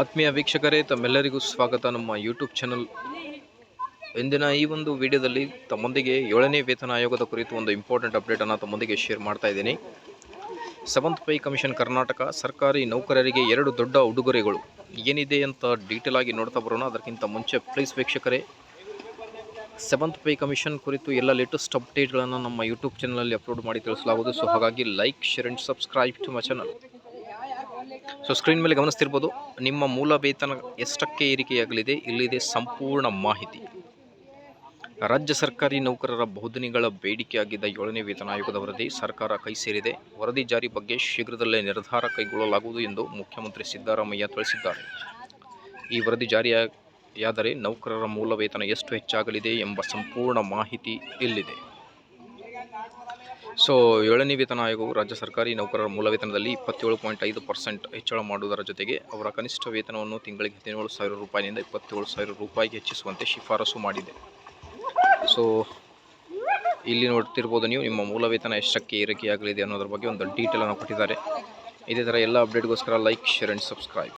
ಆತ್ಮೀಯ ವೀಕ್ಷಕರೇ, ತಮ್ಮೆಲ್ಲರಿಗೂ ಸ್ವಾಗತ. ನಮ್ಮ ಯೂಟ್ಯೂಬ್ ಚಾನಲ್ ಇಂದಿನ ಈ ಒಂದು ವಿಡಿಯೋದಲ್ಲಿ ತಮ್ಮೊಂದಿಗೆ ಏಳನೇ ವೇತನ ಆಯೋಗದ ಕುರಿತು ಒಂದು ಇಂಪಾರ್ಟೆಂಟ್ ಅಪ್ಡೇಟನ್ನು ತಮ್ಮೊಂದಿಗೆ ಶೇರ್ ಮಾಡ್ತಾ ಇದ್ದೀನಿ. ಸೆವೆಂತ್ ಪೇ ಕಮಿಷನ್ ಕರ್ನಾಟಕ ಸರ್ಕಾರಿ ನೌಕರರಿಗೆ ಎರಡು ದೊಡ್ಡ ಉಡುಗೊರೆಗಳು. ಏನಿದೆ ಅಂತ ಡೀಟೇಲ್ ಆಗಿ ನೋಡ್ತಾ ಬರೋಣ. ಅದಕ್ಕಿಂತ ಮುಂಚೆ ಪ್ಲೀಸ್ ವೀಕ್ಷಕರೇ ಸೆವೆಂತ್ ಪೇ ಕಮಿಷನ್ ಕುರಿತು ಎಲ್ಲ ಲೇಟೆಸ್ಟ್ ಅಪ್ಡೇಟ್ಗಳನ್ನು ನಮ್ಮ ಯೂಟ್ಯೂಬ್ ಚಾನಲಲ್ಲಿ ಅಪ್ಲೋಡ್ ಮಾಡಿ ತಿಳಿಸಲಾಗುವುದು. ಸೊ ಹಾಗಾಗಿ like share and subscribe to my channel so screen ಮೇಲೆ ಗಮನಿಸ್ತಿರ್ಬೋದು, ನಿಮ್ಮ ಮೂಲ ವೇತನ ಎಷ್ಟಕ್ಕೆ ಏರಿಕೆಯಾಗಲಿದೆ, ಇಲ್ಲಿದೆ ಸಂಪೂರ್ಣ ಮಾಹಿತಿ. ರಾಜ್ಯ ಸರ್ಕಾರಿ ನೌಕರರ ಬಹುದಿನಗಳ ಬೇಡಿಕೆಯಾಗಿದ್ದ ಏಳನೇ ವೇತನ ಆಯೋಗದ ವರದಿ ಸರ್ಕಾರ ಕೈ ಸೇರಿದೆ. ವರದಿ ಜಾರಿ ಬಗ್ಗೆ ಶೀಘ್ರದಲ್ಲೇ ನಿರ್ಧಾರ ಕೈಗೊಳ್ಳಲಾಗುವುದು ಎಂದು ಮುಖ್ಯಮಂತ್ರಿ ಸಿದ್ದರಾಮಯ್ಯ ತಿಳಿಸಿದ್ದಾರೆ. ಈ ವರದಿ ಜಾರಿಯಾದರೆ ನೌಕರರ ಮೂಲ ವೇತನ ಎಷ್ಟು ಹೆಚ್ಚಾಗಲಿದೆ ಎಂಬ ಸಂಪೂರ್ಣ ಮಾಹಿತಿ ಇಲ್ಲಿದೆ. ಸೊ, ಏಳನೇ ವೇತನ ಆಯೋಗವು ರಾಜ್ಯ ಸರ್ಕಾರಿ ನೌಕರರ ಮೂಲ ವೇತನದಲ್ಲಿ ಇಪ್ಪತ್ತೇಳು ಪಾಯಿಂಟ್ ಐದು ಪರ್ಸೆಂಟ್ ಹೆಚ್ಚಳ ಮಾಡುವುದರ ಜೊತೆಗೆ ಅವರ ಕನಿಷ್ಠ ವೇತನವನ್ನು ತಿಂಗಳಿಗೆ ಹದಿನೇಳು ಸಾವಿರ ರೂಪಾಯಿನಿಂದ ಇಪ್ಪತ್ತೇಳು ಸಾವಿರ ರೂಪಾಯಿಗೆ ಹೆಚ್ಚಿಸುವಂತೆ ಶಿಫಾರಸು ಮಾಡಿದೆ. ಸೊ, ಇಲ್ಲಿ ನೋಡ್ತಿರ್ಬೋದು ನೀವು ನಿಮ್ಮ ಮೂಲ ವೇತನ ಎಷ್ಟಕ್ಕೆ ಏರಿಕೆಯಾಗಲಿದೆ ಅನ್ನೋದ್ರ ಬಗ್ಗೆ ಒಂದು ಡೀಟೇಲನ್ನು ಕೊಟ್ಟಿದ್ದಾರೆ. ಇದೇ ಥರ ಎಲ್ಲ ಅಪ್ಡೇಟ್ಗೋಸ್ಕರ ಲೈಕ್, ಶೇರ್ ಆ್ಯಂಡ್ ಸಬ್ಸ್ಕ್ರೈಬ್.